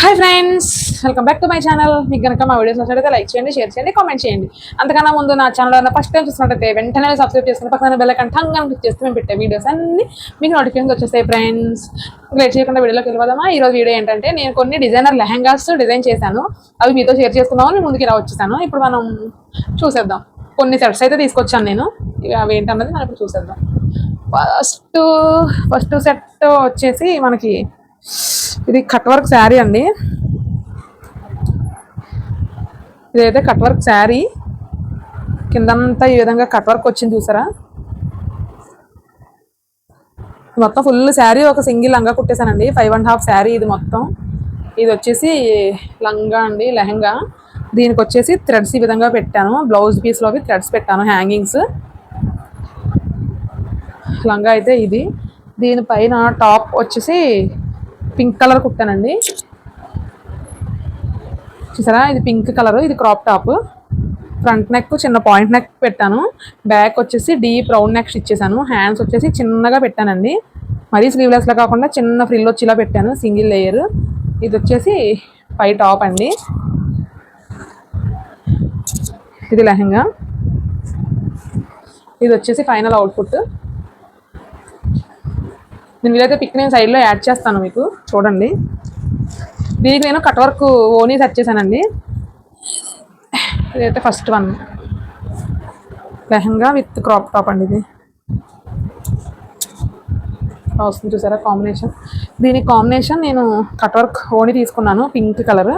Hi friends welcome back to my channel మీకు కనుక మా వీడియోస్ నచ్చినట్లయితే లైక్ చేయండి షేర్ చేయండి కామెంట్ చేయండి. అంతకన్నా ముందు నా ఛానల్ ఫస్ట్ టైం చూసినట్టయితే వెంటనే సబ్స్క్రైబ్ చేసుకుని పక్కన బెల్ కంఠంగా క్లిక్ చేస్తే మేము పెట్టే వీడియోస్ అన్ని మీకు నోటిఫికేషన్ వచ్చేస్తాయి ఫ్రెండ్స్ లేట్ చేయకుండా వీడియోలోకి వెళ్ళిపోదామా? ఈరోజు వీడియో ఏంటంటే నేను కొన్ని డిజైనర్ లెహంగాస్ డిజైన్ చేశాను. అవి మీతో షేర్ చేసుకుందామని ముందుకు ఇలా వచ్చేసాను. ఇప్పుడు మనం చూసేద్దాం. కొన్ని సెట్స్ అయితే తీసుకొచ్చాను నేను. ఇవి అవి ఏంటన్నది మనం ఇప్పుడు చూసేద్దాం. ఫస్ట్ ఫస్ట్ సెట్ వచ్చేసి మనకి ఇది కట్ వర్క్ శారీ అండి. ఇదైతే కట్ వర్క్ శారీ. కిందంతా ఈ విధంగా కట్ వర్క్ వచ్చింది చూసారా? మొత్తం ఫుల్ శారీ ఒక సింగిల్ లంగా కుట్టేశానండి. ఫైవ్ అండ్ హాఫ్ శారీ ఇది మొత్తం. ఇది వచ్చేసి లంగా అండి లెహంగా. దీనికి వచ్చేసి థ్రెడ్స్ ఈ విధంగా పెట్టాను. బ్లౌజ్ పీస్లోవి థ్రెడ్స్ పెట్టాను హ్యాంగింగ్స్. లంగా అయితే ఇది. దీనిపైన టాప్ వచ్చేసి పింక్ కలర్ కుట్టానండి. చూసారా? ఇది పింక్ కలర్ ఇది క్రాప్ టాప్. ఫ్రంట్ నెక్ చిన్న పాయింట్ నెక్ పెట్టాను. బ్యాక్ వచ్చేసి డీప్ రౌండ్ నెక్ స్టిచ్ చేశాను హ్యాండ్స్ వచ్చేసి చిన్నగా పెట్టానండి. మరీ స్లీవ్లెస్లో కాకుండా చిన్న ఫ్రిల్ వచ్చేలా పెట్టాను సింగిల్ లేయర్. ఇది వచ్చేసి పై టాప్ అండి. ఇది లెహంగా. ఇది వచ్చేసి ఫైనల్ అవుట్పుట్. నేను వీలైతే పిక్ నేను సైడ్లో యాడ్ చేస్తాను మీకు. చూడండి. దీనికి నేను కట్ వర్క్ ఓనీ సెట్ చేశానండి. ఇదైతే first one lehenga with crop top అండి ఇది. వస్తుంది చూసారా? కాంబినేషన్ దీని కాంబినేషన్ నేను కట్ వర్క్ ఓనీ తీసుకున్నాను పింక్ కలర్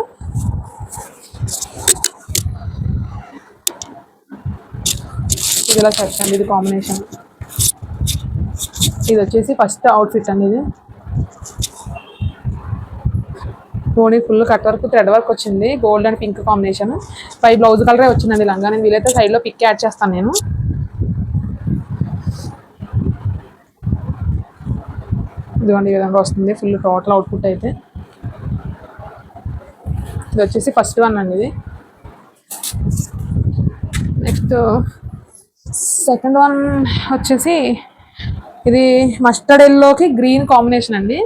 ఇది ఇలా సెట్ అండి? ఇది కాంబినేషన్ ఇది వచ్చేసి ఫస్ట్ అవుట్ఫిట్ అండి ఇది ఓనీ full cut work thread work వచ్చింది. గోల్డ్ అండ్ పింక్ కాంబినేషన్ పై బ్లౌజ్ కలరే వచ్చిందండి లంగా. నేను వీలైతే సైడ్లో పిక్ యాడ్ చేస్తాను నేను. ఇదిగోండి ఈ విధంగా వస్తుంది. ఫుల్ టోటల్ అవుట్పుట్ అయితే. ఇది వచ్చేసి ఫస్ట్ వన్ అండి ఇది. నెక్స్ట్ సెకండ్ వన్ వచ్చేసి ఇది మస్టర్డ్ ఎల్లోకి గ్రీన్ కాంబినేషన్ అండి.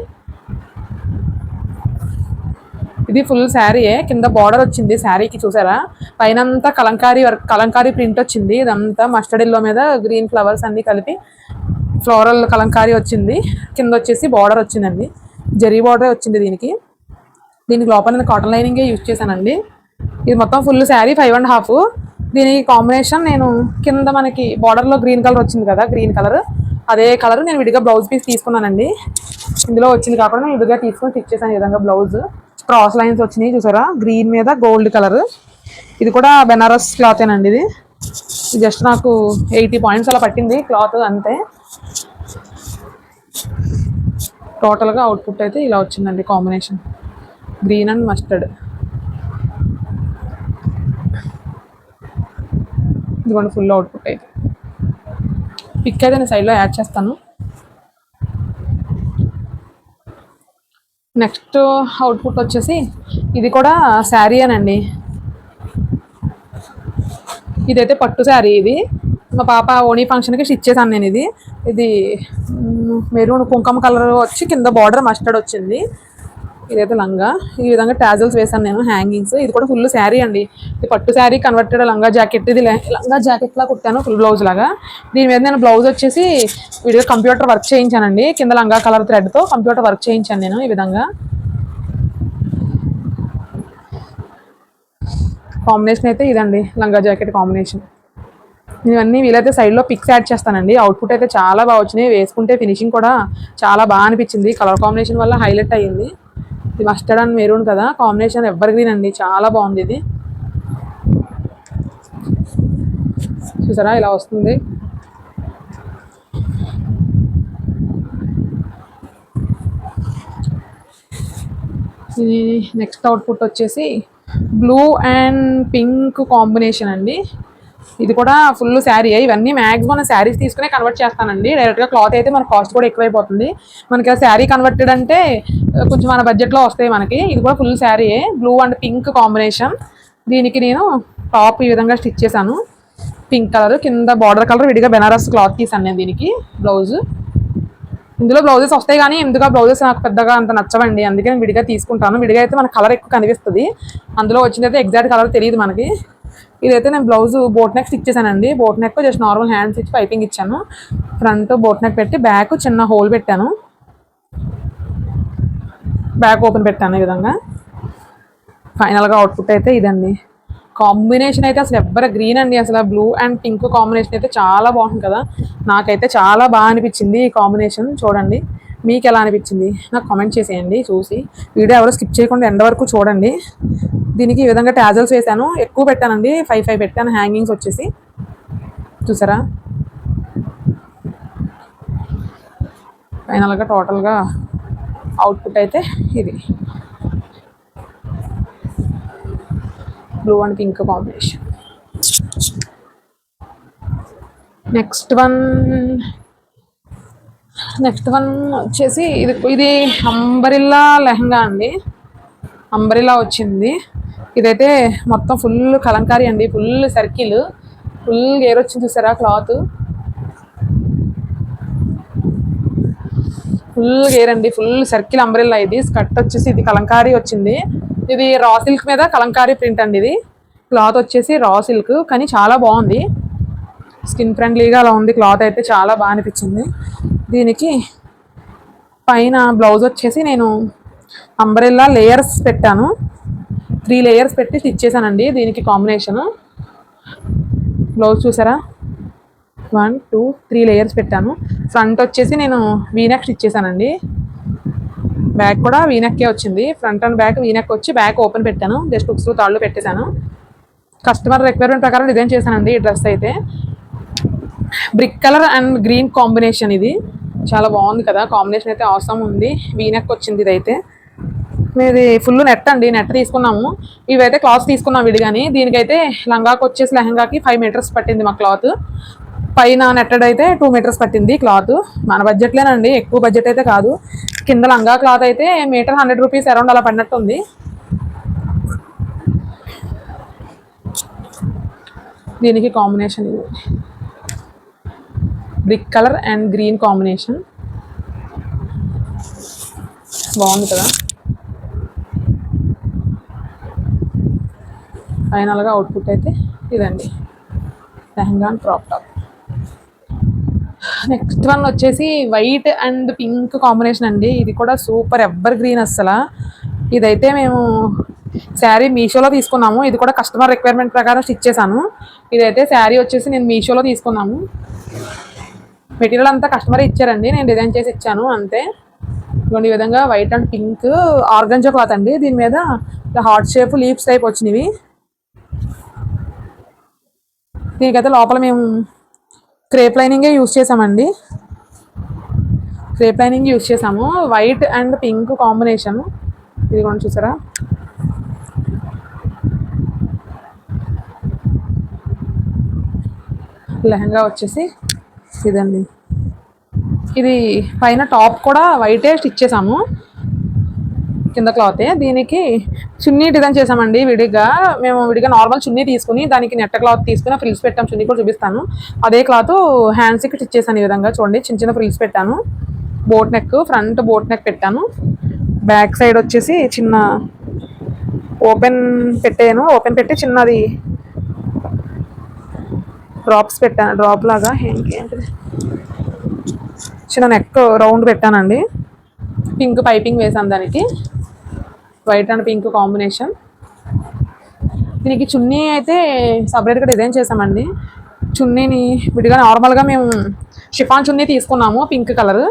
ఇది ఫుల్ శారీయే కింద బార్డర్ వచ్చింది శారీకి చూసారా? పైన అంతా కలంకారీ వర్క్ కలంకారీ ప్రింట్ వచ్చింది. ఇదంతా మస్టర్డ్ ఎల్లో మీద గ్రీన్ ఫ్లవర్స్ అన్ని కలిపి ఫ్లోరల్ కలంకారీ వచ్చింది. కింద వచ్చేసి బార్డర్ వచ్చిందండి. జరీ బార్డరే వచ్చింది దీనికి. దీనికి లోపల నేను కాటన్ లైనింగే యూజ్ చేశానండి. ఇది మొత్తం full sari five and half దీనికి కాంబినేషన్ నేను కింద మనకి బార్డర్లో గ్రీన్ కలర్ వచ్చింది కదా గ్రీన్ కలర్ అదే కలర్ నేను విడిగా బ్లౌజ్ పీస్ తీసుకున్నానండి. ఇందులో వచ్చింది కాకుండా నేను విడిగా తీసుకొని స్టిచ్ చేశాను ఈ విధంగా బ్లౌజ్. క్రాస్ లైన్స్ వచ్చినాయి చూసారా? గ్రీన్ మీద గోల్డ్ కలర్ ఇది కూడా బెనారస్ క్లాత్ ఏనండి ఇది. జస్ట్ నాకు ఎయిటీ పాయింట్స్ అలా పట్టింది క్లాత్ అంతే. టోటల్గా అవుట్పుట్ అయితే ఇలా వచ్చిందండి కాంబినేషన్ గ్రీన్ అండ్ మస్టర్డ్ ఇదిగోండి ఫుల్ అవుట్పుట్ అయితే. పిక్ అయితే నేను సైడ్లో యాడ్ చేస్తాను. నెక్స్ట్ అవుట్పుట్ వచ్చేసి ఇది కూడా శారీ అనండి. ఇదైతే పట్టు శారీ ఇది. మా పాప ఓణీ ఫంక్షన్కి స్టిచ్ చేశాను నేను ఇది. ఇది మెరూన్ కుంకుమ కలర్ వచ్చి కింద బార్డర్ మస్టర్డ్ వచ్చింది. ఇదైతే లంగా. ఈ విధంగా టాజల్స్ వేసాను నేను హ్యాంగింగ్స్. ఇది కూడా ఫుల్ శారీ అండి. ఇది పట్టు శారీ కన్వర్టెడ్ లంగా జాకెట్. ఇది లంగా జాకెట్ లా కుట్టాను ఫుల్ బ్లౌజ్ లాగా. దీని మీద నేను బ్లౌజ్ వచ్చేసి వీడియో కంప్యూటర్ వర్క్ చేయించానండి. కింద లంగా కలర్ థ్రెడ్తో కంప్యూటర్ వర్క్ చేయించాను నేను ఈ విధంగా. కాంబినేషన్ అయితే ఇదండి లంగా జాకెట్ కాంబినేషన్. ఇవన్నీ వీలైతే సైడ్లో పిక్స్ యాడ్ చేస్తానండి. అవుట్పుట్ అయితే చాలా బాగా వచ్చినాయి. వేసుకుంటే ఫినిషింగ్ కూడా చాలా బాగా అనిపించింది. కలర్ కాంబినేషన్ వల్ల హైలైట్ అయ్యింది. ఇది మస్టర్డ్ అండ్ మెరూన్ కదా. కాంబినేషన్ ఎవర్ గ్రీన్ అండి. చాలా బాగుంది ఇది. చూసారా? ఇలా వస్తుంది. ఇది నెక్స్ట్ అవుట్పుట్ వచ్చేసి బ్లూ అండ్ పింక్ కాంబినేషన్ అండి. ఇది కూడా ఫుల్ శారీ ఇవన్నీ మ్యాక్సిమం శారీస్ తీసుకునే కన్వర్ట్ చేస్తానండి. డైరెక్ట్గా క్లాత్ అయితే మన కాస్ట్ కూడా ఎక్కువైపోతుంది. మనకి శారీ కన్వర్టెడ్ అంటే కొంచెం మన బడ్జెట్లో వస్తాయి మనకి. ఇది కూడా full sari blue and pink combination దీనికి నేను టాప్ ఈ విధంగా స్టిచ్ చేశాను. పింక్ కలర్ కింద బార్డర్ కలర్ విడిగా బెనారస్ క్లాత్ తీసాను నేను దీనికి. బ్లౌజ్ ఇందులో బ్లౌజెస్ వస్తాయి కానీ ఎందుకు బ్లౌజెస్ నాకు పెద్దగా అంత నచ్చవండి. అందుకే నేను విడిగా తీసుకుంటాను. విడిగా అయితే మన కలర్ ఎక్కువ కనిపిస్తుంది. అందులో వచ్చిందైతే ఎగ్జాక్ట్ కలర్ తెలియదు మనకి. ఇదైతే నేను బ్లౌజ్ బోట్ నెక్ స్టిచ్ చేశానండి. Boat neck just normal hands ఇచ్చి పైపింగ్ ఇచ్చాను. ఫ్రంట్ బోట్ నెక్ పెట్టి బ్యాక్ చిన్న హోల్ పెట్టాను. బ్యాక్ ఓపెన్ పెట్టాను ఈ విధంగా. ఫైనల్గా అవుట్పుట్ అయితే ఇదండి. కాంబినేషన్ అయితే అసలు ఎవ్వర గ్రీన్ అండి. అసలు బ్లూ అండ్ పింక్ కాంబినేషన్ అయితే చాలా బాగుంది కదా. నాకైతే చాలా బాగా అనిపించింది ఈ కాంబినేషన్ చూడండి మీకు ఎలా అనిపించింది? నాకు కామెంట్ చేసేయండి చూసి. వీడియో ఎవరు స్కిప్ చేయకుండా ఎండ వరకు చూడండి. దీనికి ఈ విధంగా ట్యాజల్స్ వేసాను. ఎక్కువ పెట్టానండి. ఫైవ్ ఫైవ్ పెట్టాను. హ్యాంగింగ్స్ వచ్చేసి. చూసారా? ఫైనల్గా టోటల్గా అవుట్పుట్ అయితే ఇది. Blue and pink combination. Next one next one వచ్చేసి ఇది ఇది అంబరిల్లా లెహంగా అండి. అంబరిల్లా వచ్చింది. ఇదైతే మొత్తం ఫుల్ కలంకారీ అండి ఫుల్ సర్కిల్ ఫుల్ గేర్ వచ్చింది చూసారా క్లాత్ ఫుల్ గేర్ అండి ఫుల్ సర్కిల్ అంబ్రెల్లా ఇది. స్కర్ట్ వచ్చేసి ఇది కలంకారీ వచ్చింది. ఇది రా సిల్క్ మీద కలంకారీ ప్రింట్ అండి ఇది. క్లాత్ వచ్చేసి రా సిల్క్ కానీ చాలా బాగుంది. స్కిన్ ఫ్రెండ్లీగా అలా ఉంది క్లాత్ అయితే చాలా బాగా అనిపించింది. దీనికి పైన బ్లౌజ్ వచ్చేసి నేను అంబ్రెల్లా లేయర్స్ పెట్టాను. త్రీ లేయర్స్ పెట్టి స్టిచ్ చేశానండి. దీనికి కాంబినేషను. బ్లౌజ్ చూసారా? వన్ టూ త్రీ లేయర్స్ పెట్టాను. ఫ్రంట్ వచ్చేసి నేను వీనెక్ స్టిచ్ చేశానండి. బ్యాక్ కూడా వీనెక్కే వచ్చింది. Front and back V neck వచ్చి బ్యాక్ ఓపెన్ పెట్టాను. జస్ట్ బుక్స్లో తాళ్ళు పెట్టేశాను. కస్టమర్ రిక్వైర్మెంట్ ప్రకారం డిజైన్ చేశానండి ఈ డ్రెస్ అయితే. Brick colour and green combination ఇది. చాలా బాగుంది కదా. కాంబినేషన్ అయితే అవసరం ఉంది. వీనెక్ వచ్చింది ఇదైతే. మీది ఫుల్ నెట్ అండి నెట్ తీసుకున్నాము. ఇవైతే క్లాత్ తీసుకున్నాం విడిగాని. దీనికైతే లంగాకి వచ్చేసి లెహంగాకి ఫైవ్ మీటర్స్ పట్టింది మా క్లాత్ పైన నెట్టెడ్ అయితే టూ మీటర్స్ పట్టింది క్లాత్ మన బడ్జెట్లేనండి ఎక్కువ బడ్జెట్ అయితే కాదు. కింద లంగా క్లాత్ అయితే మీటర్ హండ్రెడ్ రూపీస్ అరౌండ్ అలా పడినట్టు ఉంది దీనికి కాంబినేషన్ ఇది. Brick colour and green combination బాగుంది కదా? ఫైనల్గా అవుట్పుట్ అయితే ఇదండి. Lehenga crop top next one వచ్చేసి వైట్ అండ్ పింక్ కాంబినేషన్ అండి. ఇది కూడా సూపర్ ఎవర్ గ్రీన్ అస్సలు. ఇదైతే మేము శారీ మీషోలో తీసుకున్నాము. ఇది కూడా కస్టమర్ రిక్వైర్మెంట్ ప్రకారం స్టిచ్ చేశాను. ఇదైతే శారీ వచ్చేసి నేను మీషోలో తీసుకున్నాము. మెటీరియల్ అంతా కస్టమర్ ఇచ్చారండి. నేను డిజైన్ చేసి ఇచ్చాను. అంతే. ఇటువంటి విధంగా white and pink organza cloth అండి. దీని మీద హార్ట్ షేప్ లీప్స్ టైప్ వచ్చినవి. దీనికైతే లోపల మేము క్రేప్ లైనింగే యూస్ చేసామండి. క్రేప్ లైనింగ్ యూస్ చేసాము. White and pink combination. ఇది కూడా చూసారా? లెహంగా వచ్చేసి ఇదండి. ఇది పైన టాప్ కూడా వైటే స్టిచ్ చేసాము. కింద క్లాతే దీనికి చున్నీ డిజైన్ చేసామండి విడిగా. మేము విడిగా నార్మల్ చున్నీ తీసుకుని దానికి నెట్ట క్లాత్ తీసుకుని ఫ్రిల్స్ పెట్టాం. చున్నీ కూడా చూపిస్తాను. అదే క్లాత్ హ్యాండ్స్కి స్టిచ్ చేశాను ఈ విధంగా. చూడండి చిన్న చిన్న ఫ్రిల్స్ పెట్టాను. Boat neck front boat neck పెట్టాను. బ్యాక్ సైడ్ వచ్చేసి చిన్న ఓపెన్ పెట్టాను. ఓపెన్ పెట్టి చిన్నది డ్రాప్స్ పెట్టాను. డ్రాప్ లాగా ఏంటి చిన్న నెక్ రౌండ్ పెట్టానండి. పింక్ పైపింగ్ వేసాను దానికి. White and pink combination. దీనికి చున్నీ అయితే సపరేట్గా డిజైన్ చేసామండి చున్నీని విడిగా నార్మల్గా మేము షిఫాన్ చున్నీ తీసుకున్నాము పింక్ కలర్.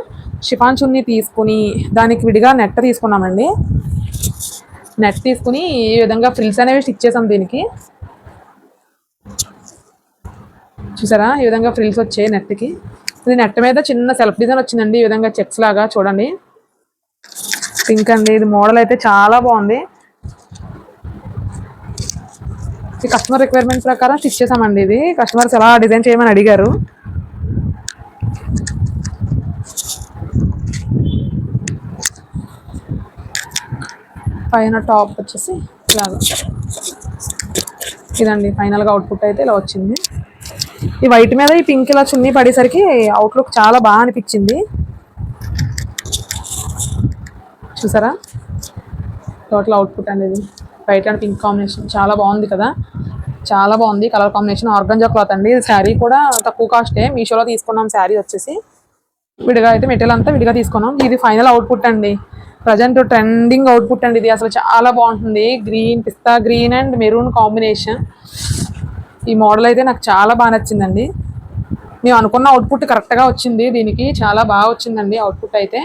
షిఫాన్ చున్నీ తీసుకుని దానికి విడిగా నెట్ తీసుకున్నామండి. నెట్ తీసుకుని ఈ విధంగా ఫ్రిల్స్ అనేవి స్టిచ్ చేసాం దీనికి. చూసారా? ఈ విధంగా ఫ్రిల్స్ వచ్చాయి నెట్కి. ఇది నెట్ మీద చిన్న సెల్ఫ్ డిజైన్ వచ్చిందండి ఈ విధంగా చెక్స్ లాగా చూడండి. పింక్ అండి. ఇది మోడల్ అయితే చాలా బాగుంది. ఈ కస్టమర్ రిక్వైర్మెంట్ ప్రకారం స్టిచ్ చేసామండి ఇది. కస్టమర్స్ ఎలా డిజైన్ చేయమని అడిగారు. పైన టాప్ వచ్చేసి ఇలాగా ఇదండి ఫైనల్గా అవుట్పుట్ అయితే ఇలా వచ్చింది. ఈ వైట్ మీద ఈ పింక్ ఇలా చున్నీ పడేసరికి అవుట్లుక్ చాలా బాగా అనిపించింది. చూసారా? టోటల్ అవుట్పుట్ అనేది వైట్ అండ్ పింక్ కాంబినేషన్ చాలా బాగుంది కదా? చాలా బాగుంది కలర్ కాంబినేషన్ ఆర్గంజా క్లాత్ అండి. శారీ కూడా తక్కువ కాస్టే మీషోలో తీసుకున్నాం శారీ వచ్చేసి. విడిగా అయితే మెటీరియల్ అంతా విడిగా తీసుకున్నాం. ఇది ఫైనల్ అవుట్పుట్ అండి. ప్రజెంట్ ట్రెండింగ్ అవుట్పుట్ అండి ఇది. అసలు చాలా బాగుంటుంది. గ్రీన్ పిస్తా గ్రీన్ అండ్ మెరూన్ కాంబినేషన్ ఈ మోడల్ అయితే నాకు చాలా బాగా నచ్చిందండి. మేము అనుకున్న అవుట్పుట్ కరెక్ట్గా వచ్చింది. దీనికి చాలా బాగా వచ్చిందండి అవుట్పుట్ అయితే.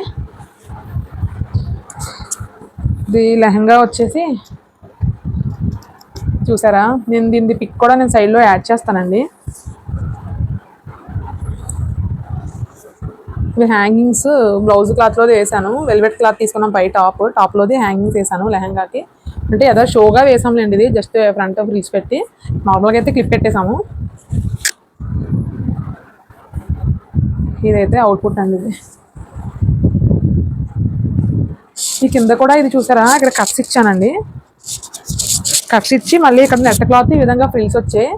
ఇది లెహంగా వచ్చేసి చూసారా? నేను దీని పిక్ కూడా నేను సైడ్లో యాడ్ చేస్తానండి. ఇవి హ్యాంగింగ్స్ బ్లౌజ్ క్లాత్లోది వేసాను. వెల్వెట్ క్లాత్ తీసుకున్నాం పై టాప్ టాప్లోది హ్యాంగింగ్స్ వేసాను లెహంగాకి. అంటే ఏదో షోగా వేసాంలేండి ఇది జస్ట్ ఫ్రంట్ ఫ్రీజ్ పెట్టి. నార్మల్గా అయితే క్లిప్ పెట్టేసాము ఇదైతే అవుట్పుట్ అండి ఇది. ఈ కింద కూడా ఇది చూసారా? ఇక్కడ కట్స్ ఇచ్చానండి. కట్స్ ఇచ్చి మళ్ళీ ఇక్కడ నెట్ క్లాత్ ఈ విధంగా ఫ్రిల్స్ వచ్చాయి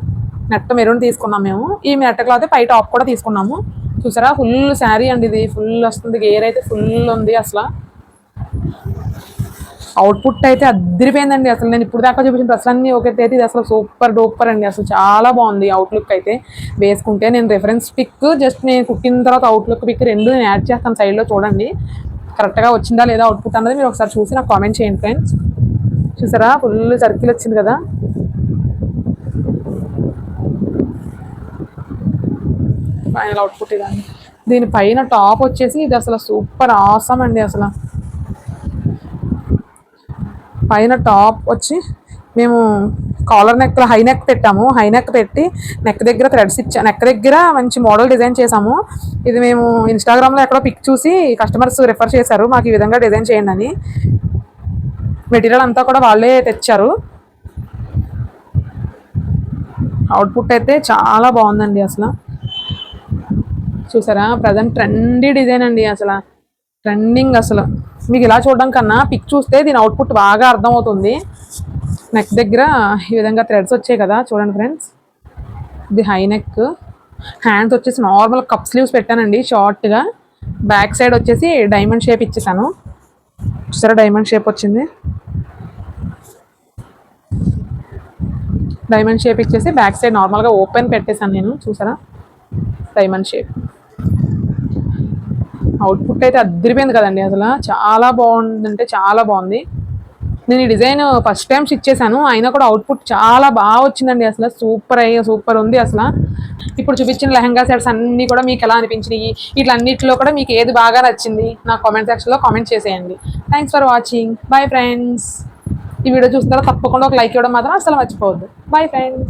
నెట్ మెరూన్ తీసుకున్నాం మేము. ఈ నెట్ క్లాత్ పై టాప్ కూడా తీసుకున్నాము. చూసారా? ఫుల్ శారీ అండి ఇది. ఫుల్ వస్తుంది. గేర్ అయితే ఫుల్ ఉంది అసలు. అవుట్పుట్ అయితే అద్దరిపోయిందండి అసలు నేను ఇప్పుడు దాకా చూపించిన డ్రెస్ అన్ని ఒక అయితే ఇది అసలు సూపర్ డూపర్ అండి. అసలు చాలా బాగుంది అవుట్లుక్ అయితే. వేసుకుంటే నేను రెఫరెన్స్ పిక్ జస్ట్ నేను కుట్టిన తర్వాత అవుట్లుక్ పిక్ రెండు నేను యాడ్ చేస్తాను సైడ్లో చూడండి. కరెక్ట్గా వచ్చిందా లేదా అవుట్పుట్ అన్నది మీరు ఒకసారి చూసి నాకు కామెంట్ చేయండి ఫ్రెండ్స్ చూసారా? ఫుల్ సర్కిల్ వచ్చింది కదా. ఫైనల్ అవుట్పుట్ ఇదండి దీని పైన టాప్ వచ్చేసి ఇది అసలు సూపర్ ఆసమ్ అండి అసలు. పైన టాప్ వచ్చి మేము కాలర్ నెక్ హై నెక్ పెట్టాము. హై నెక్ పెట్టి నెక్ దగ్గర థ్రెడ్స్ ఇచ్చా నెక్ దగ్గర మంచి మోడల్ డిజైన్ చేసాము ఇది మేము ఇన్స్టాగ్రామ్లో ఎక్కడో పిక్ చూసి కస్టమర్స్ రిఫర్ చేశారు. మాకు ఈ విధంగా డిజైన్ చేయండి అని. మెటీరియల్ అంతా కూడా వాళ్ళే తెచ్చారు. అవుట్పుట్ అయితే చాలా బాగుందండి అసలు. చూసారా? ప్రజెంట్ ట్రెండీ డిజైన్ అండి అసలు. ట్రెండింగ్ అసలు. మీకు ఇలా చూడడం కన్నా పిక్ చూస్తే దీని అవుట్పుట్ బాగా అర్థమవుతుంది. నెక్ దగ్గర ఈ విధంగా థ్రెడ్స్ వచ్చాయి కదా చూడండి ఫ్రెండ్స్ ఇది హై నెక్ హ్యాండ్స్ వచ్చేసి నార్మల్ కప్ స్లీవ్స్ పెట్టానండి షార్ట్గా బ్యాక్ సైడ్ వచ్చేసి డైమండ్ షేప్ ఇచ్చేసాను. చూసారా డైమండ్ షేప్ వచ్చింది? డైమండ్ షేప్ ఇచ్చేసి బ్యాక్ సైడ్ నార్మల్గా ఓపెన్ పెట్టేశాను నేను చూసారా? డైమండ్ షేప్ అవుట్పుట్ అయితే అద్దరిపోయింది కదండి అసలు. చాలా బాగుందంటే చాలా బాగుంది. నేను ఈ డిజైన్ ఫస్ట్ టైం స్టిచ్ చేశాను. అయినా కూడా అవుట్పుట్ చాలా బాగా వచ్చిందండి అసలు. సూపర్ అయ్యి సూపర్ ఉంది అసలు. ఇప్పుడు చూపించిన లెహంగా సెట్స్ అన్నీ కూడా మీకు ఎలా అనిపించినాయి? వీటన్నిటిలో కూడా మీకు ఏది బాగా నచ్చింది? నా కామెంట్ సెక్షన్లో కామెంట్ చేసేయండి. Thanks for watching bye friends ఈ వీడియో చూస్తారా తప్పకుండా ఒక లైక్ ఇవ్వడం మాత్రం అసలు మర్చిపోవద్దు. Bye friends